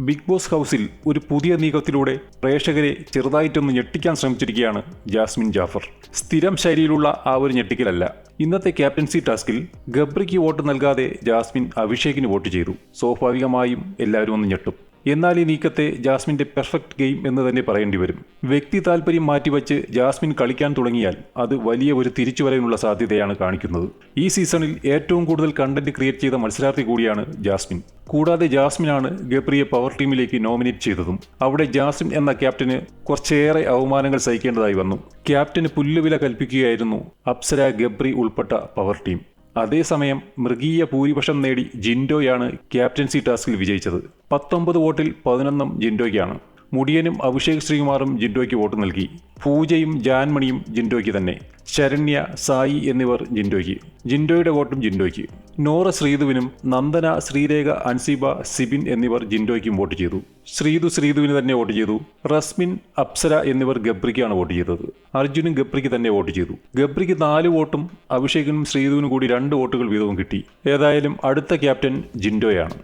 Big boss ഹൗസിൽ ഒരു പുതിയ നീക്കത്തിലൂടെ പ്രേക്ഷകരെ ചെറുതായിട്ടൊന്ന് ഞെട്ടിക്കാൻ ശ്രമിച്ചിരിക്കുകയാണ് ജാസ്മിൻ ജാഫർ. സ്ഥിരം ശൈലിയിലുള്ള ആ ഒരു ഞെട്ടിക്കലല്ല. ഇന്നത്തെ ക്യാപ്റ്റൻസി ടാസ്കിൽ ഗബ്രിക്ക് വോട്ട് നൽകാതെ ജാസ്മിൻ അഭിഷേകിന് വോട്ട് ചെയ്തു. സ്വാഭാവികമായും എല്ലാവരും ഒന്ന് ഞെട്ടും. എന്നാൽ ഈ നീക്കത്തെ ജാസ്മിന്റെ പെർഫെക്റ്റ് ഗെയിം എന്ന് തന്നെ പറയേണ്ടി വരും. വ്യക്തി താല്പര്യം മാറ്റിവെച്ച് ജാസ്മിൻ കളിക്കാൻ തുടങ്ങിയാൽ അത് വലിയ ഒരു തിരിച്ചുവരവിനുള്ള സാധ്യതയാണ് കാണിക്കുന്നത്. ഈ സീസണിൽ ഏറ്റവും കൂടുതൽ കണ്ടന്റ് ക്രിയേറ്റ് ചെയ്ത മത്സരാർത്ഥി കൂടിയാണ് ജാസ്മിൻ. കൂടാതെ ജാസ്മിനാണ് ഗബ്രിയെ പവർ ടീമിലേക്ക് നോമിനേറ്റ് ചെയ്തതും. അവിടെ ജാസ്മിൻ എന്ന ക്യാപ്റ്റന് കുറച്ചേറെ അവമാനങ്ങൾ സഹിക്കേണ്ടതായി വന്നു. ക്യാപ്റ്റന് പുല്ലുവില കൽപ്പിക്കുകയായിരുന്നു അപ്സര ഗബ്രി ഉൾപ്പെട്ട പവർ ടീം അതേസമയം മൃഗീയ ഭൂരിപക്ഷം നേടി ജിൻഡോയാണ് ക്യാപ്റ്റൻസി ടാസ്കിൽ വിജയിച്ചത്. പത്തൊമ്പത് വോട്ടിൽ പതിനൊന്നും ജിൻഡോയ്ക്കാണ്. മുടിയനും അഭിഷേക് ശ്രീകുമാറും ജിൻഡോയ്ക്ക് വോട്ട് നൽകി. പൂജയും ജാൻമണിയും ജിൻഡോയ്ക്ക് തന്നെ. ശരണ്യ സായി എന്നിവർ ജിൻഡോയ്ക്ക്. ജിൻഡോയുടെ വോട്ടും ജിൻഡോയ്ക്ക്. നോറ ശ്രീധുവിനും നന്ദന ശ്രീരേഖ അൻസിബ സിബിൻ എന്നിവർ ജിൻഡോയ്ക്കും വോട്ട് ചെയ്തു. ശ്രീതു ശ്രീധുവിന് തന്നെ വോട്ട് ചെയ്തു. റസ്മിൻ അപ്സര എന്നിവർ ഗബ്രിക്കാണ് വോട്ട് ചെയ്തത്. അർജുനും ഗബ്രിക്ക് തന്നെ വോട്ട് ചെയ്തു. ഗബ്രിക്ക് നാല് വോട്ടും അഭിഷേകിനും ശ്രീധുവിനും കൂടി രണ്ട് വോട്ടുകൾ വീതവും കിട്ടി. ഏതായാലും അടുത്ത ക്യാപ്റ്റൻ ജിൻഡോയാണ്.